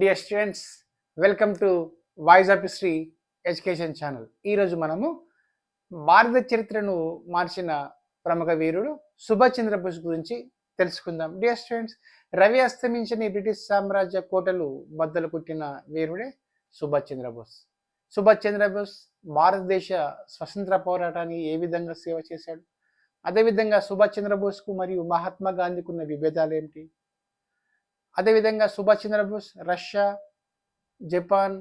Dear students welcome to voice of history education channel ఈరోజు మనము భారత చరిత్రను మార్చిన ప్రముఖ వీరుడు సుభాష్ చంద్రబోస్ గురించి తెలుసుకుందాం. డియర్ స్టూడెంట్స్ రవి అస్తమించిన బ్రిటిష్ సామ్రాజ్య కోటలు బద్దలు కుట్టిన వీరుడే సుభాష్ చంద్రబోస్. సుభాష్ చంద్రబోస్ భారతదేశ స్వతంత్ర పోరాటానికి ఏ విధంగా సేవ చేశాడు? అదేవిధంగా సుభాష్ చంద్రబోస్కు మరియు మహాత్మా గాంధీకి ఉన్న విభేదాలు ఏమిటి? అదేవిధంగా Subhash Chandra Bose Russia Japan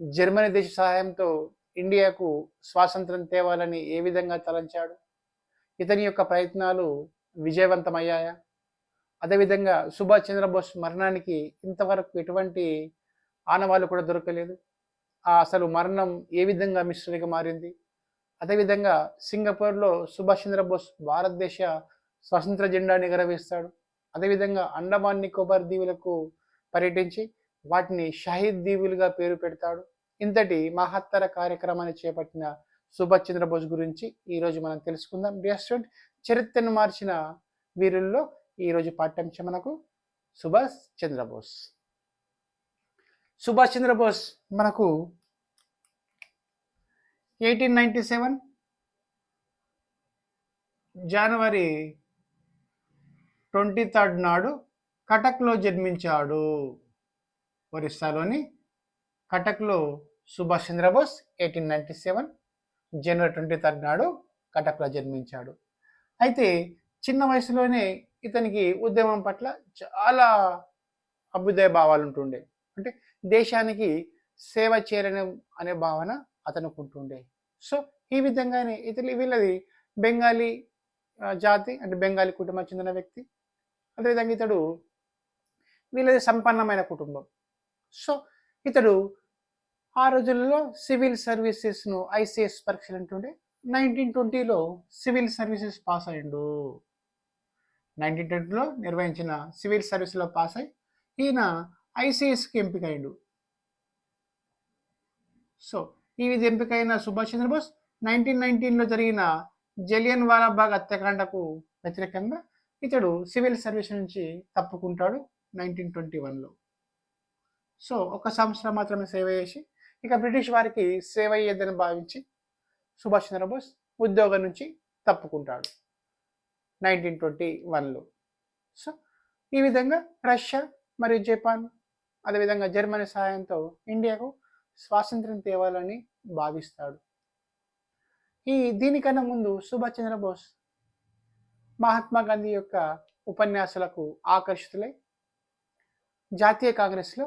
Germany దేశ సహాయంతో ఇండియాకు స్వాతంత్రం తేవాలని ఏ విధంగా తలంచాడు? ఇతని యొక్క ప్రయత్నాలు విజయవంతమయ్యాయా? అదేవిధంగా సుభాష్ చంద్రబోస్ మరణానికి ఇంతవరకు ఎటువంటి ఆనవాళ్ళు కూడా దొరకలేదు. ఆ అసలు మరణం ఏ విధంగా మిస్టరీగా మారింది? అదేవిధంగా సింగపూర్లో సుభాష్ చంద్రబోస్ భారతదేశ స్వతంత్ర జెండాని ఎగరవేస్తాడు అదేవిధంగా అండమాన్ నికోబార్ దీవులకు పర్యటించి వాటిని షహీద్ దీవులుగా పేరు పెడతాడు. ఇంతటి మహత్తర కార్యక్రమాన్ని చేపట్టిన సుభాష్ చంద్రబోస్ గురించి ఈరోజు మనం తెలుసుకుందాం. డియర్ స్టూడెంట్ చరిత్రను మార్చిన వీరుల్లో ఈరోజు పాఠ్యాంశం మనకు సుభాష్ చంద్రబోస్. సుభాష్ చంద్రబోస్ మనకు ఎయిటీన్ నైంటీ సెవెన్ జనవరి ట్వంటీ థర్డ్ నాడు కటక్లో జన్మించాడు. ఒరిస్సాలోని కటక్లో Subhash Chandra Bose eighteen ninety seven జనవరి ట్వంటీ థర్డ్ నాడు కటక్లో జన్మించాడు. అయితే చిన్న వయసులోనే ఇతనికి ఉద్యమం పట్ల చాలా అభ్యుదయ భావాలు ఉంటుండే. అంటే దేశానికి సేవ చేయడం అనే భావన అతనికి ఉంటుండే. సో ఈ విధంగానే ఇతని వీళ్ళది బెంగాలీ జాతి అంటే బెంగాలీ కుటుంబం చెందిన వ్యక్తి. అదేవిధంగా ఇతడు వీళ్ళది సంపన్నమైన కుటుంబం. సో ఇతడు ఆ రోజుల్లో సివిల్ సర్వీసెస్ను ఐసిఎస్ పరీక్షలు అంటుండే నైన్టీన్ ట్వంటీలో సివిల్ సర్వీసెస్ పాస్ అయ్యిండు నైన్టీన్ ట్వంటీలో నిర్వహించిన సివిల్ సర్వీస్లో పాస్ అయి ఈయన ఐసిఎస్కి అయిండు సో ఈ విధి ఎంపికైన సుభాష్ చంద్రబోస్ నైన్టీన్ నైన్టీన్లో జరిగిన జలియన్ వాలాబాగ్ హత్యాకాండకు వ్యతిరేకంగా ఇతడు సివిల్ సర్వీస్ నుంచి తప్పుకుంటాడు నైన్టీన్ ట్వంటీ వన్లో. సో ఒక సంవత్సరం మాత్రమే సేవ చేసి ఇక బ్రిటిష్ వారికి సేవ అయ్యేదని భావించి సుభాష్ చంద్రబోస్ ఉద్యోగం నుంచి తప్పుకుంటాడు నైన్టీన్ ట్వంటీ వన్లో. సో ఈ విధంగా రష్యా మరియు జపాన్ అదేవిధంగా జర్మనీ సహాయంతో ఇండియాకు స్వాతంత్రం తేవాలని భావిస్తాడు. ఈ దీనికన్నా ముందు సుభాష్ చంద్రబోస్ మహాత్మా గాంధీ యొక్క ఉపన్యాసాలకు ఆకర్షితులై జాతీయ కాంగ్రెస్లో